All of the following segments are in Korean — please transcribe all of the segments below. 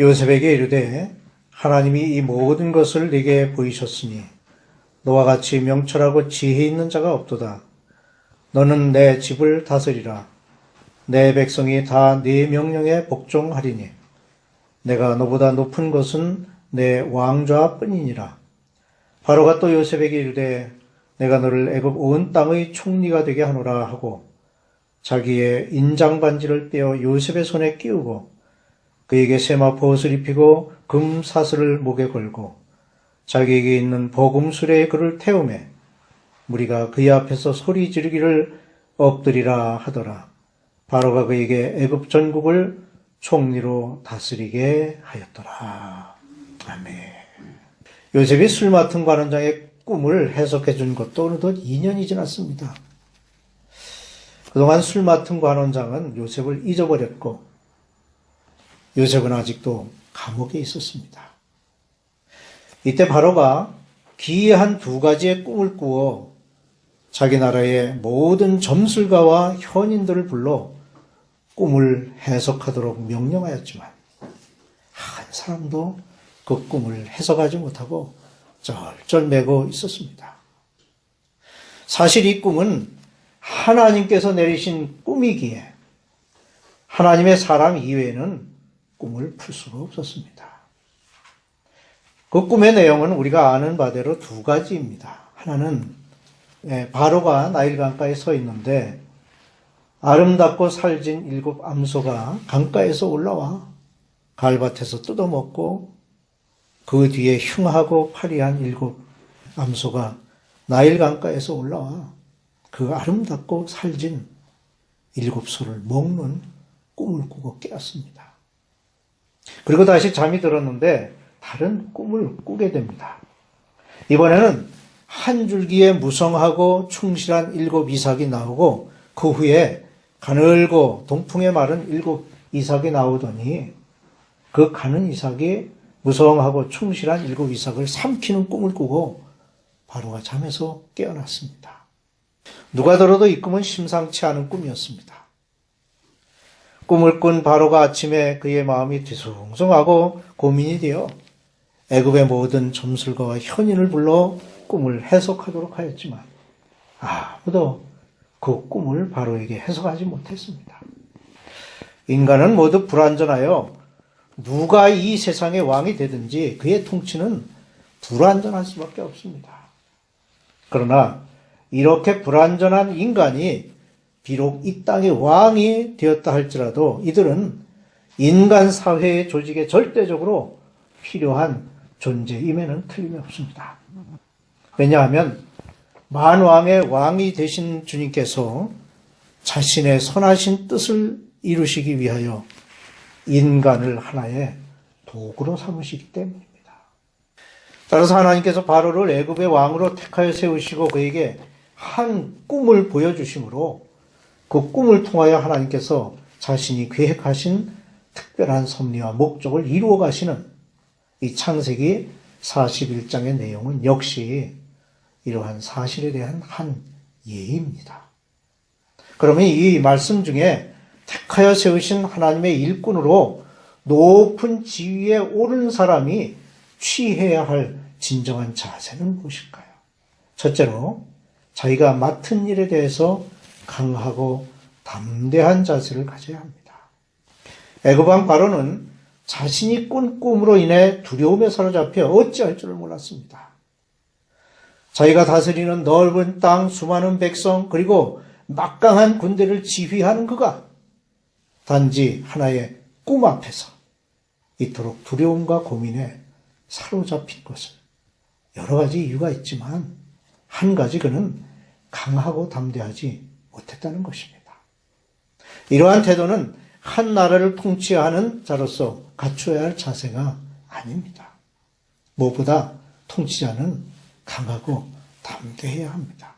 요셉에게 이르되 하나님이 이 모든 것을 네게 보이셨으니 너와 같이 명철하고 지혜 있는 자가 없도다. 너는 내 집을 다스리라. 내 백성이 다 네 명령에 복종하리니 내가 너보다 높은 것은 내 왕좌뿐이니라. 바로가 또 요셉에게 이르되 내가 너를 애굽 온 땅의 총리가 되게 하노라 하고 자기의 인장 반지를 떼어 요셉의 손에 끼우고 그에게 세마포옷을 입히고 금 사슬을 목에 걸고 자기에게 있는 버금술에 그를 태우매 무리가 그의 앞에서 소리 지르기를 엎드리라 하더라. 바로가 그에게 애굽 전국을 총리로 다스리게 하였더라. 아멘. 요셉이 술 맡은 관원장의 꿈을 해석해 준 것도 어느덧 2년이 지났습니다. 그동안 술 맡은 관원장은 요셉을 잊어버렸고 요셉은 아직도 감옥에 있었습니다. 이때 바로가 기이한 두 가지의 꿈을 꾸어 자기 나라의 모든 점술가와 현인들을 불러 꿈을 해석하도록 명령하였지만 한 사람도 그 꿈을 해석하지 못하고 쩔쩔매고 있었습니다. 사실 이 꿈은 하나님께서 내리신 꿈이기에 하나님의 사람 이외에는 꿈을 풀 수가 없었습니다. 그 꿈의 내용은 우리가 아는 바대로 두 가지입니다. 하나는 예, 바로가 나일 강가에 서 있는데 아름답고 살진 일곱 암소가 강가에서 올라와 갈밭에서 뜯어먹고 그 뒤에 흉하고 파리한 일곱 암소가 나일 강가에서 올라와 그 아름답고 살진 일곱 소를 먹는 꿈을 꾸고 깨었습니다. 그리고 다시 잠이 들었는데 다른 꿈을 꾸게 됩니다. 이번에는 한 줄기에 무성하고 충실한 일곱 이삭이 나오고 그 후에 가늘고 동풍에 마른 일곱 이삭이 나오더니 그 가는 이삭이 무성하고 충실한 일곱 이삭을 삼키는 꿈을 꾸고 바로가 잠에서 깨어났습니다. 누가 들어도 이 꿈은 심상치 않은 꿈이었습니다. 꿈을 꾼 바로가 아침에 그의 마음이 뒤숭숭하고 고민이 되어 애굽의 모든 점술가와 현인을 불러 꿈을 해석하도록 하였지만 아무도 그 꿈을 바로에게 해석하지 못했습니다. 인간은 모두 불완전하여 누가 이 세상의 왕이 되든지 그의 통치는 불완전할 수밖에 없습니다. 그러나 이렇게 불완전한 인간이 비록 이 땅의 왕이 되었다 할지라도 이들은 인간 사회의 조직에 절대적으로 필요한 존재임에는 틀림이 없습니다. 왜냐하면 만왕의 왕이 되신 주님께서 자신의 선하신 뜻을 이루시기 위하여 인간을 하나의 도구로 삼으시기 때문입니다. 따라서 하나님께서 바로를 애굽의 왕으로 택하여 세우시고 그에게 한 꿈을 보여주심으로 그 꿈을 통하여 하나님께서 자신이 계획하신 특별한 섭리와 목적을 이루어 가시는 이 창세기 41장의 내용은 역시 이러한 사실에 대한 한 예입니다. 그러면 이 말씀 중에 택하여 세우신 하나님의 일꾼으로 높은 지위에 오른 사람이 취해야 할 진정한 자세는 무엇일까요? 첫째로 자기가 맡은 일에 대해서 강하고 담대한 자세를 가져야 합니다. 애굽왕 바로는 자신이 꾼 꿈으로 인해 두려움에 사로잡혀 어찌할 줄을 몰랐습니다. 자기가 다스리는 넓은 땅, 수많은 백성, 그리고 막강한 군대를 지휘하는 그가 단지 하나의 꿈 앞에서 이토록 두려움과 고민에 사로잡힌 것은 여러 가지 이유가 있지만 한 가지 그는 강하고 담대하지 못했다는 것입니다. 이러한 태도는 한 나라를 통치하는 자로서 갖춰야 할 자세가 아닙니다. 무엇보다 통치자는 강하고 담대해야 합니다.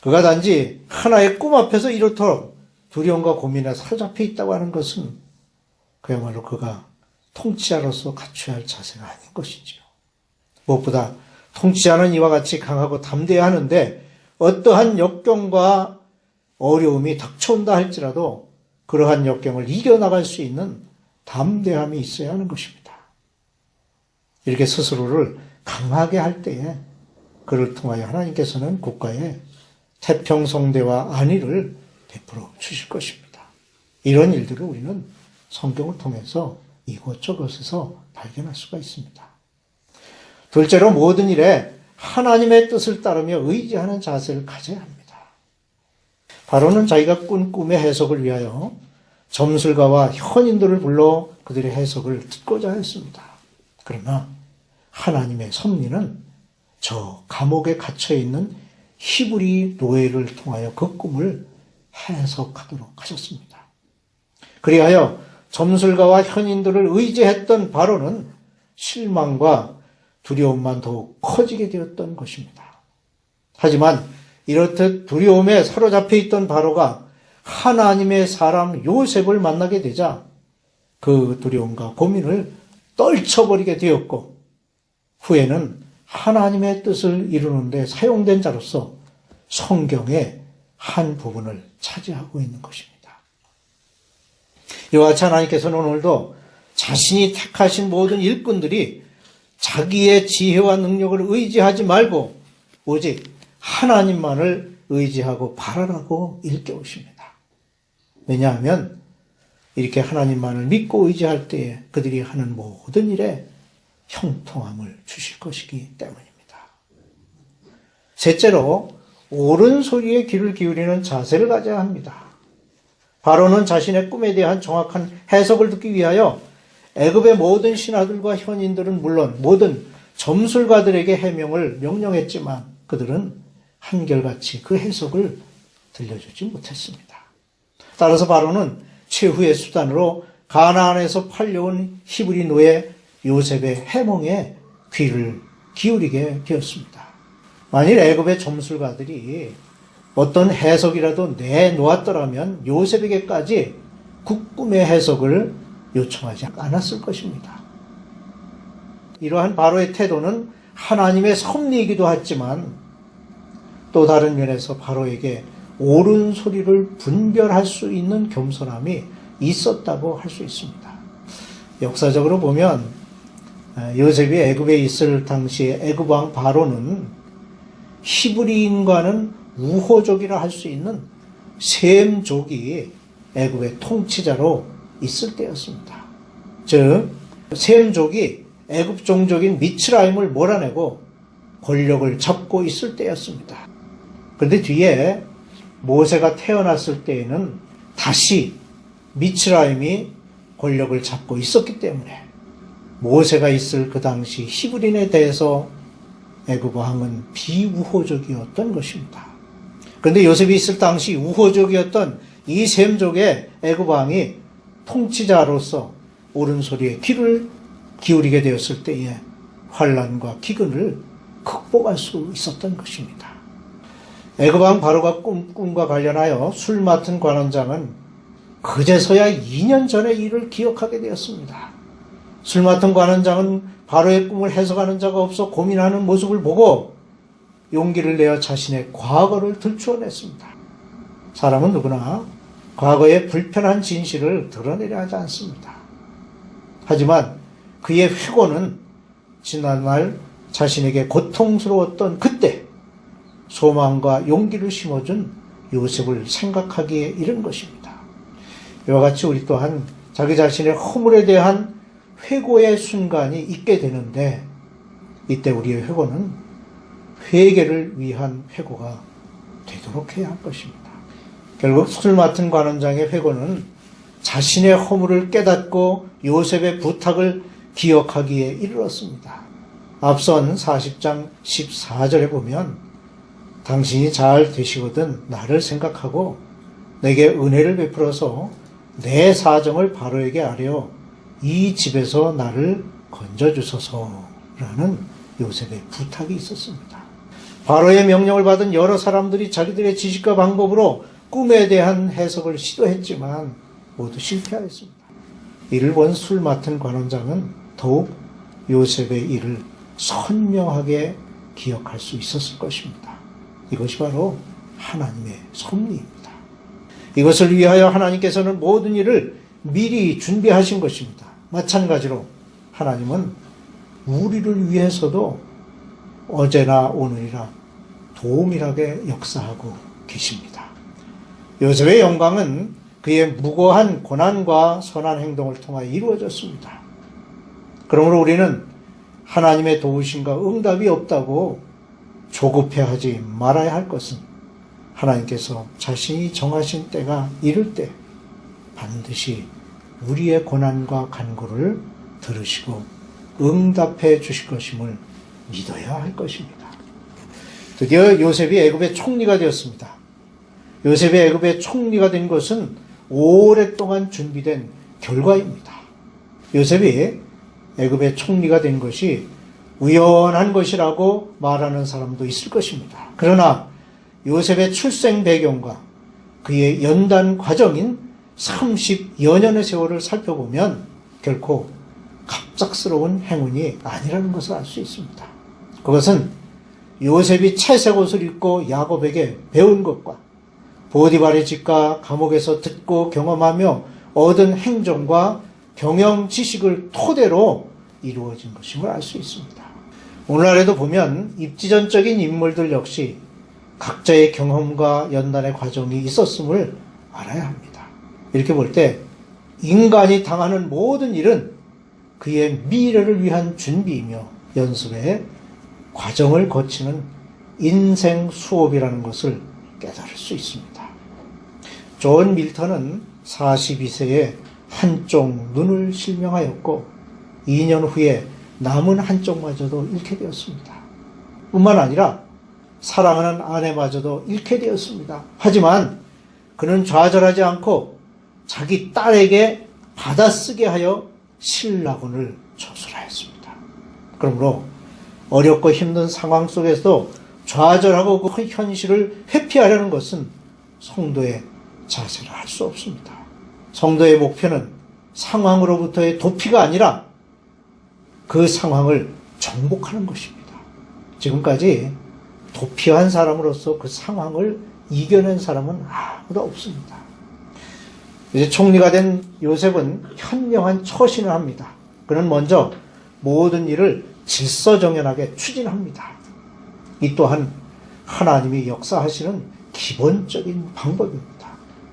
그가 단지 하나의 꿈 앞에서 이렇도록 두려움과 고민에 사로잡혀 있다고 하는 것은 그야말로 그가 통치자로서 갖춰야 할 자세가 아닌 것이지요. 무엇보다 통치자는 이와 같이 강하고 담대해야 하는데 어떠한 역경과 어려움이 닥쳐온다 할지라도 그러한 역경을 이겨나갈 수 있는 담대함이 있어야 하는 것입니다. 이렇게 스스로를 강하게 할 때에 그를 통하여 하나님께서는 국가에 태평성대와 안위를 베풀어 주실 것입니다. 이런 일들을 우리는 성경을 통해서 이곳저곳에서 발견할 수가 있습니다. 둘째로 모든 일에 하나님의 뜻을 따르며 의지하는 자세를 가져야 합니다. 바로는 자기가 꾼 꿈의 해석을 위하여 점술가와 현인들을 불러 그들의 해석을 듣고자 했습니다. 그러나 하나님의 섭리는 저 감옥에 갇혀 있는 히브리 노예를 통하여 그 꿈을 해석하도록 하셨습니다. 그리하여 점술가와 현인들을 의지했던 바로는 실망과 두려움만 더욱 커지게 되었던 것입니다. 하지만 이렇듯 두려움에 사로잡혀 있던 바로가 하나님의 사람 요셉을 만나게 되자 그 두려움과 고민을 떨쳐버리게 되었고 후에는 하나님의 뜻을 이루는데 사용된 자로서 성경의 한 부분을 차지하고 있는 것입니다. 이와 같이 하나님께서는 오늘도 자신이 택하신 모든 일꾼들이 자기의 지혜와 능력을 의지하지 말고 오직 하나님만을 의지하고 바라라고 일깨우십니다. 왜냐하면 이렇게 하나님만을 믿고 의지할 때에 그들이 하는 모든 일에 형통함을 주실 것이기 때문입니다. 셋째로 옳은 소리에 귀를 기울이는 자세를 가져야 합니다. 바로는 자신의 꿈에 대한 정확한 해석을 듣기 위하여 애굽의 모든 신하들과 현인들은 물론 모든 점술가들에게 해명을 명령했지만 그들은 한결같이 그 해석을 들려주지 못했습니다. 따라서 바로는 최후의 수단으로 가나안에서 팔려온 히브리 노예 요셉의 해몽에 귀를 기울이게 되었습니다. 만일 애굽의 점술가들이 어떤 해석이라도 내놓았더라면 요셉에게까지 국꿈의 해석을 요청하지 않았을 것입니다. 이러한 바로의 태도는 하나님의 섭리이기도 했지만 또 다른 면에서 바로에게 옳은 소리를 분별할 수 있는 겸손함이 있었다고 할 수 있습니다. 역사적으로 보면 요셉이 애굽에 있을 당시에 애굽 왕 바로는 히브리인과는 우호족이라 할 수 있는 셈족이 애굽의 통치자로 있을 때였습니다. 즉 셈족이 애굽 종족인 미츠라임을 몰아내고 권력을 잡고 있을 때였습니다. 그런데 뒤에 모세가 태어났을 때에는 다시 미츠라임이 권력을 잡고 있었기 때문에 모세가 있을 그 당시 히브린에 대해서 애굽 왕은 비우호적이었던 것입니다. 그런데 요셉이 있을 당시 우호적이었던 이 셈족의 애굽 왕이 통치자로서 옳은 소리에 귀를 기울이게 되었을 때에 환란과 기근을 극복할 수 있었던 것입니다. 애굽왕 바로가 꿈, 꿈과 관련하여 술 맡은 관원장은 그제서야 2년 전의 일을 기억하게 되었습니다. 술 맡은 관원장은 바로의 꿈을 해석하는 자가 없어 고민하는 모습을 보고 용기를 내어 자신의 과거를 들추어냈습니다. 사람은 누구나 과거의 불편한 진실을 드러내려 하지 않습니다. 하지만 그의 회고는 지난날 자신에게 고통스러웠던 그때 소망과 용기를 심어준 요셉을 생각하기에 이른 것입니다. 이와 같이 우리 또한 자기 자신의 허물에 대한 회고의 순간이 있게 되는데 이때 우리의 회고는 회개를 위한 회고가 되도록 해야 할 것입니다. 결국 술 맡은 관원장의 회고는 자신의 허물을 깨닫고 요셉의 부탁을 기억하기에 이르렀습니다. 앞선 40장 14절에 보면 당신이 잘 되시거든 나를 생각하고 내게 은혜를 베풀어서 내 사정을 바로에게 아뢰어 이 집에서 나를 건져주소서라는 요셉의 부탁이 있었습니다. 바로의 명령을 받은 여러 사람들이 자기들의 지식과 방법으로 꿈에 대한 해석을 시도했지만 모두 실패하였습니다. 이를 본 술 맡은 관원장은 더욱 요셉의 일을 선명하게 기억할 수 있었을 것입니다. 이것이 바로 하나님의 섭리입니다. 이것을 위하여 하나님께서는 모든 일을 미리 준비하신 것입니다. 마찬가지로 하나님은 우리를 위해서도 어제나 오늘이라 도움이라게 역사하고 계십니다. 요셉의 영광은 그의 무고한 고난과 선한 행동을 통하여 이루어졌습니다. 그러므로 우리는 하나님의 도우심과 응답이 없다고 조급해하지 말아야 할 것은 하나님께서 자신이 정하신 때가 이를 때 반드시 우리의 고난과 간구를 들으시고 응답해 주실 것임을 믿어야 할 것입니다. 드디어 요셉이 애굽의 총리가 되었습니다. 요셉이 애굽의 총리가 된 것은 오랫동안 준비된 결과입니다. 요셉이 애굽의 총리가 된 것이 우연한 것이라고 말하는 사람도 있을 것입니다. 그러나 요셉의 출생 배경과 그의 연단 과정인 30여 년의 세월을 살펴보면 결코 갑작스러운 행운이 아니라는 것을 알 수 있습니다. 그것은 요셉이 채색 옷을 입고 야곱에게 배운 것과 보디발의 집과 감옥에서 듣고 경험하며 얻은 행정과 경영 지식을 토대로 이루어진 것임을 알 수 있습니다. 오늘날에도 보면 입지전적인 인물들 역시 각자의 경험과 연단의 과정이 있었음을 알아야 합니다. 이렇게 볼 때 인간이 당하는 모든 일은 그의 미래를 위한 준비이며 연습의 과정을 거치는 인생 수업이라는 것을 깨달을 수 있습니다. 존 밀턴은 42세에 한쪽 눈을 실명하였고 2년 후에 남은 한쪽마저도 잃게 되었습니다. 뿐만 아니라 사랑하는 아내마저도 잃게 되었습니다. 하지만 그는 좌절하지 않고 자기 딸에게 받아쓰게 하여 신라군을 조술하였습니다. 그러므로 어렵고 힘든 상황 속에서 좌절하고 그 현실을 회피하려는 것은 성도의 자세를 할 수 없습니다. 성도의 목표는 상황으로부터의 도피가 아니라 그 상황을 정복하는 것입니다. 지금까지 도피한 사람으로서 그 상황을 이겨낸 사람은 아무도 없습니다. 이제 총리가 된 요셉은 현명한 처신을 합니다. 그는 먼저 모든 일을 질서정연하게 추진합니다. 이 또한 하나님이 역사하시는 기본적인 방법입니다.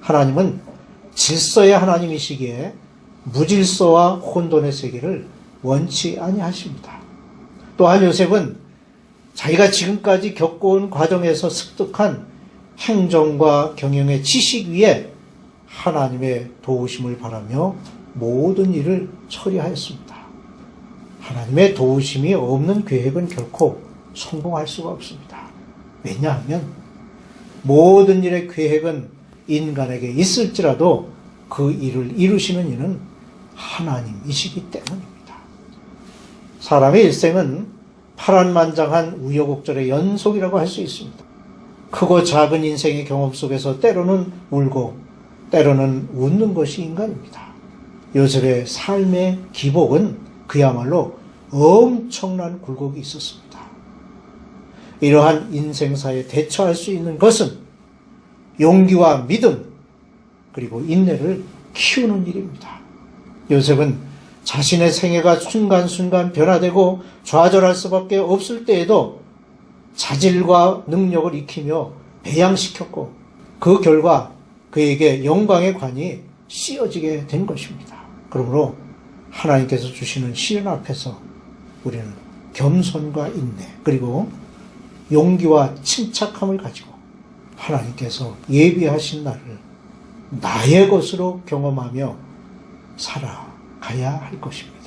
하나님은 질서의 하나님이시기에 무질서와 혼돈의 세계를 원치 아니하십니다. 또한 요셉은 자기가 지금까지 겪어온 과정에서 습득한 행정과 경영의 지식 위에 하나님의 도우심을 바라며 모든 일을 처리하였습니다. 하나님의 도우심이 없는 계획은 결코 성공할 수가 없습니다. 왜냐하면 모든 일의 계획은 인간에게 있을지라도 그 일을 이루시는 이는 하나님이시기 때문입니다. 사람의 일생은 파란만장한 우여곡절의 연속이라고 할 수 있습니다. 크고 작은 인생의 경험 속에서 때로는 울고 때로는 웃는 것이 인간입니다. 요셉의 삶의 기복은 그야말로 엄청난 굴곡이 있었습니다. 이러한 인생사에 대처할 수 있는 것은 용기와 믿음 그리고 인내를 키우는 일입니다. 요셉은 자신의 생애가 순간순간 변화되고 좌절할 수밖에 없을 때에도 자질과 능력을 익히며 배양시켰고 그 결과 그에게 영광의 관이 씌어지게 된 것입니다. 그러므로 하나님께서 주시는 시련 앞에서 우리는 겸손과 인내 그리고 용기와 침착함을 가지고 하나님께서 예비하신 날을 나의 것으로 경험하며 살아가야 할 것입니다.